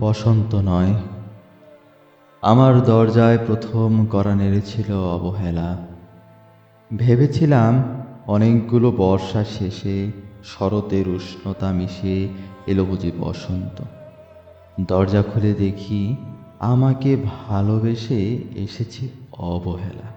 বসন্ত নয়। আমার দরজায় প্রথম করা নেড়েছিল অবহেলা। ভেবেছিলাম অনেকগুলো বর্ষা শেষে শরতের উষ্ণতা মিশে এলো বুঝি বসন্ত। দরজা খুলে দেখি আমাকে ভালোবেসে এসেছে অবহেলা।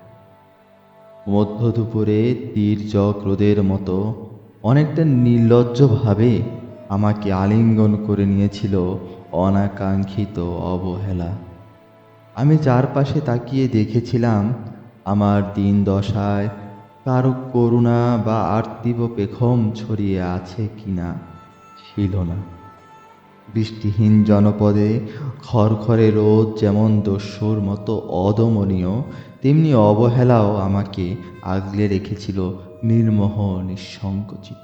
মধ্য দুপুরে তীর্যক রোদের মতো অনেকটা নির্লজ্জভাবে আমাকে আলিঙ্গন করে নিয়েছিল অনাকাঙ্ক্ষিত অবহেলা। আমি চারপাশে তাকিয়ে দেখেছিলাম, আমার দিন দশায় কারও করুণা বা আর্তিব পেখম ছড়িয়ে আছে কিনা ছিল না। বৃষ্টিহীন জনপদে খড়খড়ে রোদ যেমন দস্যুর মতো অদমনীয়, তেমনি অবহেলাও আমাকে আগলে রেখেছিল নির্মোহ নিঃসংকোচিত।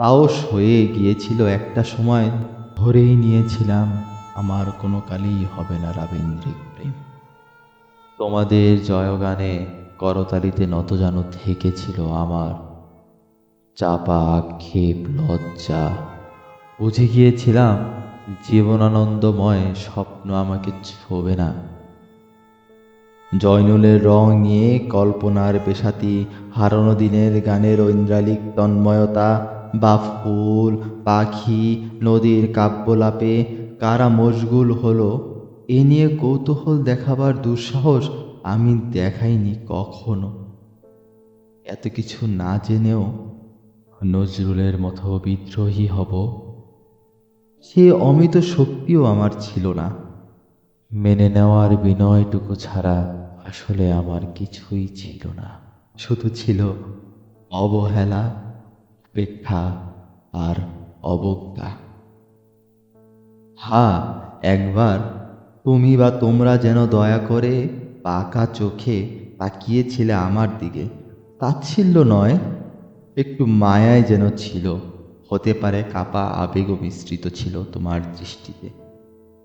তাও হয়ে গিয়েছিল একটা সময়। ধরেই নিয়েছিলাম, আমার কোনো কালই হবে না রাবীন্দ্রিক প্রেম। তোমাদের জয়গানে করতালিতে নত যেন থেকেছিল আমার। চাপা আক্ষেপ, লজ্জা। বুঝে গিয়েছিলাম, জীবনানন্দময় স্বপ্ন আমাকে ছোবে না। জয়নুলের রং নিয়ে কল্পনার পেশাতি, হারানো দিনের গানের ঐন্দ্রালিক তন্ময়তা বা ফুল, পাখি, নদীর কাব্যলাপে কারা মশগুল হলো, এ নিয়ে কৌতূহল দেখাবার দুঃসাহস আমি দেখাইনি কখনো। এত কিছু না জেনেও নজরুলের মতো বিদ্রোহী হব, সে অমিত শক্তিও আমার ছিল না। মেনে নেওয়ার বিনয়টুকু ছাড়া আসলে আমার কিছুই ছিল না। শুধু ছিল অবহেলা উপেক্ষা আর অবজ্ঞা। হ্যাঁ একবার তুমি বা তোমরা যেন দয়া করে পাকা চোখে তাকিয়েছিলে আমার দিকে। তাচ্ছিল্য নয়, একটু মায়ায় যেন ছিল, হতে পারে কাপা আবেগও মিশ্রিত ছিল তোমার দৃষ্টিতে।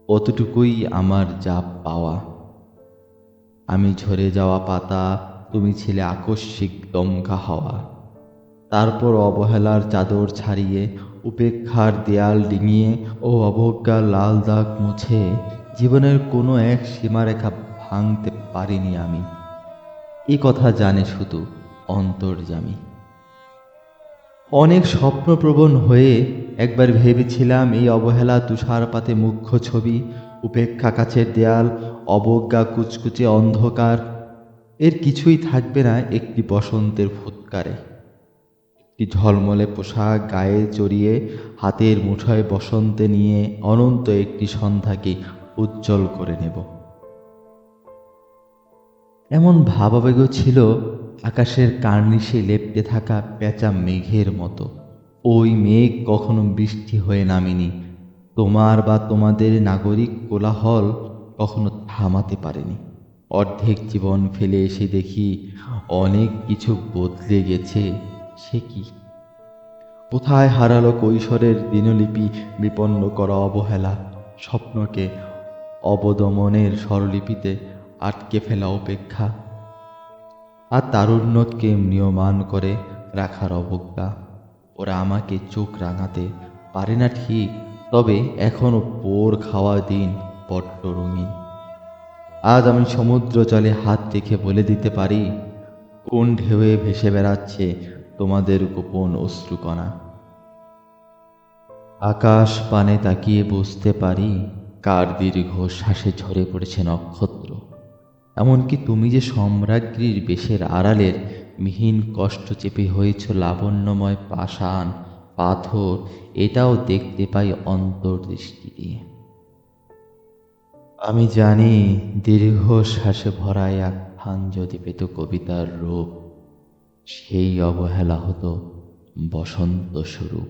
অতটুকুই আমার যা পাওয়া। আমি ঝরে যাওয়া পাতা, তুমি ছিলে আকস্মিক দমকা হাওয়া। তারপর অবহেলার চাদর ছাড়িয়ে, উপেক্ষার দেয়াল ডিঙিয়ে ও অবজ্ঞার লাল দাগ মুছে জীবনের কোনো এক সীমারেখা ভাঙতে পারিনি আমি। এ কথা জানে শুধু অন্তর্জামী অনেক স্বপ্নপ্রবণ হয়ে একবার ভেবেছিলাম এই অবহেলা তুষারপাতে মুখ্য ছবি, উপেক্ষা কাছের দেয়াল, অবজ্ঞা কুচকুচে অন্ধকার। এর কিছুই থাকবে না একটি বসন্তের ফুৎকারে। একটি ঝলমলে পোশাক গায়ে জড়িয়ে হাতের মুঠোয় বসন্তে নিয়ে অনন্ত একটি সন্ধ্যাকে উজ্জ্বল করে নেব। এমন ভাবাবেগও ছিল আকাশের কার্নিশে লেপ্টে থাকা পেঁচা মেঘের মতো। ওই মেঘ কখনো বৃষ্টি হয়ে নামেনি। তোমার বা তোমাদের নাগরিক কোলাহল কখনো থামাতে পারেনি। অর্ধেক জীবন ফেলে এসে দেখি অনেক কিছু বদলে গেছে। সে কি? কোথায় হারালো কৈশোরের দিনলিপি বিপন্ন করা অবহেলা? স্বপ্নকে অবদমনের স্বরলিপিতে আটকে ফেলা অপেক্ষা। আর তারুণ্যকে নিয়মান করে রাখার অবজ্ঞা। ওরা আমাকে চোখ রাঙাতে পারে না ঠিক, তবে এখনও পোর খাওয়া দিন বড্ড রঙিন। আজ আমি সমুদ্র জলে হাত রেখে বলে দিতে পারি, কোন ঢেউয়ে ভেসে বেড়াচ্ছে তোমাদের গোপন অশ্রুকণা। আকাশ পানে তাকিয়ে বুঝতে পারি কার দীর্ঘ শ্বাসে ঝরে পড়েছে নক্ষত্র। এমনকি তুমি যে সম্রাজ্ঞীর বেশের আড়ালের মিহিন কষ্ট চেপে হয়েছ লাবণ্যময় পাষাণ, পাথর, এটাও দেখতে পাই অন্তর্দৃষ্টি দিয়ে। আমি জানি দীর্ঘ শ্বাসে ভরা এক ফান যদি পেত কবিতার রূপ। সেই অবহেলা হতো বসন্ত স্বরূপ।